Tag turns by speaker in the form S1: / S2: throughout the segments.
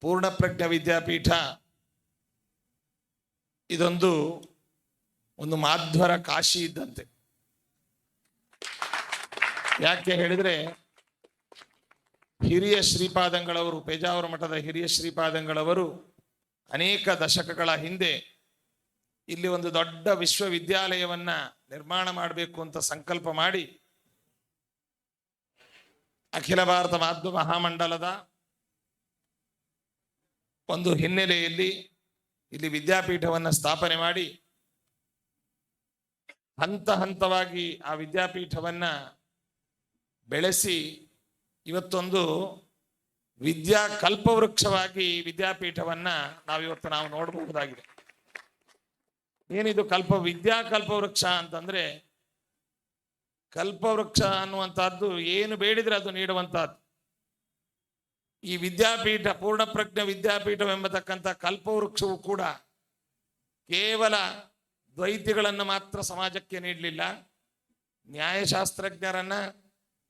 S1: ಪೂರ್ಣಪ್ರಜ್ಞ ವಿದ್ಯಾಪೀಠ. ಇದೊಂದು, ಒಂದು ಮಾಧ್ವರ ಕಾಶಿ ಇದ್ದಂತೆ. ಯಾಕೆ ಹೇಳಿದ್ರೆ, ಹಿರಿಯ ಶ್ರೀಪಾದಂಗಳವರು, ಪೇಜಾವರ ಮಠದ ಹಿರಿಯ ಶ್ರೀಪಾದಂಗಳವರು ಅನೇಕ ದಶಕಗಳ ಹಿಂದೆ ಇಲ್ಲಿ ಒಂದು ದೊಡ್ಡ ವಿಶ್ವವಿದ್ಯಾಲಯವನ್ನ ನಿರ್ಮಾಣ ಮಾಡಬೇಕು ಅಂತ ಸಂಕಲ್ಪ ಮಾಡಿ, ಅಖಿಲ ಭಾರತ ಮಾಧ್ವ ಮಹಾಮಂಡಲದ ಒಂದು ಹಿನ್ನೆಲೆಯಲ್ಲಿ ಇಲ್ಲಿ ವಿದ್ಯಾಪೀಠವನ್ನ ಸ್ಥಾಪನೆ ಮಾಡಿ ಹಂತ ಹಂತವಾಗಿ ಆ ವಿದ್ಯಾಪೀಠವನ್ನ ಬೆಳೆಸಿ ಇವತ್ತೊಂದು ವಿದ್ಯಾ ಕಲ್ಪವೃಕ್ಷವಾಗಿ ವಿದ್ಯಾಪೀಠವನ್ನ ನಾವಿವತ್ತು ನಾವು ನೋಡಬಹುದಾಗಿದೆ. ಏನಿದು ಕಲ್ಪ, ವಿದ್ಯಾ ಕಲ್ಪವೃಕ್ಷ ಅಂತಂದ್ರೆ ಕಲ್ಪವೃಕ್ಷ ಅನ್ನುವಂತಹದ್ದು ಏನು ಬೇಡಿದ್ರೆ ಅದು ನೀಡುವಂತಹದ್ದು. ಈ ವಿದ್ಯಾಪೀಠ, ಪೂರ್ಣಪ್ರಜ್ಞ ವಿದ್ಯಾಪೀಠವೆಂಬತಕ್ಕಂಥ ಕಲ್ಪವೃಕ್ಷವು ಕೂಡ ಕೇವಲ ದ್ವೈತಿಗಳನ್ನು ಮಾತ್ರ ಸಮಾಜಕ್ಕೆ ನೀಡಲಿಲ್ಲ. ನ್ಯಾಯಶಾಸ್ತ್ರಜ್ಞರನ್ನ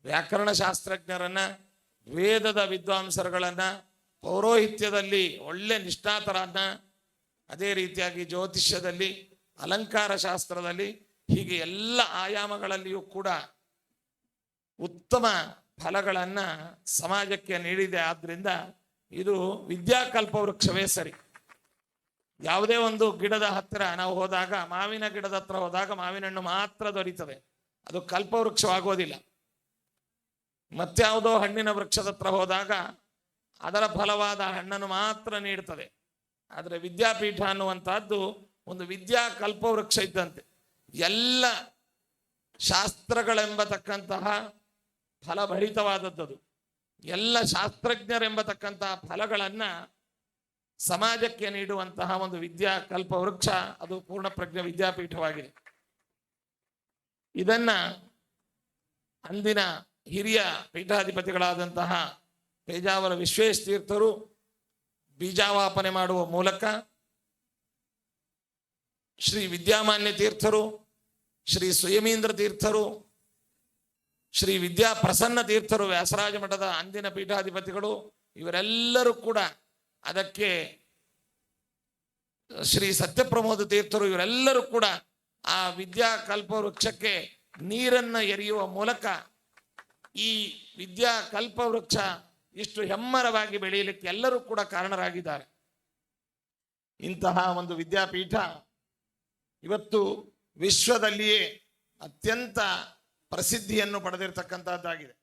S1: ವ್ಯಾಕರಣ ಶಾಸ್ತ್ರಜ್ಞರನ್ನ ವೇದದ ವಿದ್ವಾಂಸರುಗಳನ್ನ, ಪೌರೋಹಿತ್ಯದಲ್ಲಿ ಒಳ್ಳೆ ನಿಷ್ಠಾತರನ್ನ ಅದೇ ರೀತಿಯಾಗಿ ಜ್ಯೋತಿಷ್ಯದಲ್ಲಿ ಅಲಂಕಾರ ಶಾಸ್ತ್ರದಲ್ಲಿ ಹೀಗೆ ಎಲ್ಲ ಆಯಾಮಗಳಲ್ಲಿಯೂ ಕೂಡ ಉತ್ತಮ ಫಲಗಳನ್ನ ಸಮಾಜಕ್ಕೆ ನೀಡಿದೆ. ಆದ್ದರಿಂದ ಇದು ವಿದ್ಯಾಕಲ್ಪ ವೃಕ್ಷವೇ ಸರಿ. ಯಾವುದೇ ಒಂದು ಗಿಡದ ಹತ್ತಿರ ನಾವು ಹೋದಾಗ, ಮಾವಿನ ಗಿಡದ ಹತ್ರ ಹೋದಾಗ ಮಾವಿನ ಹಣ್ಣು ಮಾತ್ರ ದೊರೀತದೆ. ಅದು ಕಲ್ಪವೃಕ್ಷವಾಗೋದಿಲ್ಲ ಮತ್ಯಾವುದೋ ಹಣ್ಣಿನ ವೃಕ್ಷದ ಹತ್ರ ಹೋದಾಗ ಅದರ ಫಲವಾದ ಹಣ್ಣನ್ನು ಮಾತ್ರ ನೀಡ್ತದೆ. ಆದರೆ ವಿದ್ಯಾಪೀಠ ಅನ್ನುವಂತಹದ್ದು ಒಂದು ವಿದ್ಯಾ ಕಲ್ಪವೃಕ್ಷ ಇದ್ದಂತೆ. ಎಲ್ಲ ಶಾಸ್ತ್ರಗಳೆಂಬತಕ್ಕಂತಹ ಫಲಭರಿತವಾದದ್ದು ಎಲ್ಲ ಶಾಸ್ತ್ರಜ್ಞರೆಂಬತಕ್ಕಂತಹ ಫಲಗಳನ್ನ ಸಮಾಜಕ್ಕೆ ನೀಡುವಂತಹ ಒಂದು ವಿದ್ಯಾ ಕಲ್ಪವೃಕ್ಷ, ಅದು ಪೂರ್ಣಪ್ರಜ್ಞ ವಿದ್ಯಾಪೀಠವಾಗಿದೆ. ಇದನ್ನ ಅಂದಿನ ಹಿರಿಯ ಪೀಠಾಧಿಪತಿಗಳಾದಂತಹ ಪೇಜಾವರ ವಿಶ್ವೇಶ್ ತೀರ್ಥರು ಬೀಜಾವಾಪನೆ ಮಾಡುವ ಮೂಲಕ ಶ್ರೀ ವಿದ್ಯಾಮಾನ್ಯ ತೀರ್ಥರು, ಶ್ರೀ ಸುಯಮೀಂದ್ರ ತೀರ್ಥರು ಶ್ರೀ ವಿದ್ಯಾ ಪ್ರಸನ್ನ ತೀರ್ಥರು ವ್ಯಾಸರಾಜ ಮಠದ ಅಂದಿನ ಪೀಠಾಧಿಪತಿಗಳು, ಇವರೆಲ್ಲರೂ ಕೂಡ ಅದಕ್ಕೆ ಶ್ರೀ ಸತ್ಯಪ್ರಮೋದ ತೀರ್ಥರು, ಇವರೆಲ್ಲರೂ ಕೂಡ ಆ ವಿದ್ಯಾ ಕಲ್ಪ ವೃಕ್ಷಕ್ಕೆ ನೀರನ್ನ ಎರೆಯುವ ಮೂಲಕ ಈ ವಿದ್ಯಾ ಕಲ್ಪ ವೃಕ್ಷ ಇಷ್ಟು ಹೆಮ್ಮರವಾಗಿ ಬೆಳೆಯಲಿಕ್ಕೆ ಎಲ್ಲರೂ ಕೂಡ ಕಾರಣರಾಗಿದ್ದಾರೆ. ಇಂತಹ ಒಂದು ವಿದ್ಯಾಪೀಠ ಇವತ್ತು ವಿಶ್ವದಲ್ಲಿಯೇ ಅತ್ಯಂತ ಪ್ರಸಿದ್ಧಿಯನ್ನು ಪಡೆದಿರತಕ್ಕಂತಹದ್ದಾಗಿದೆ.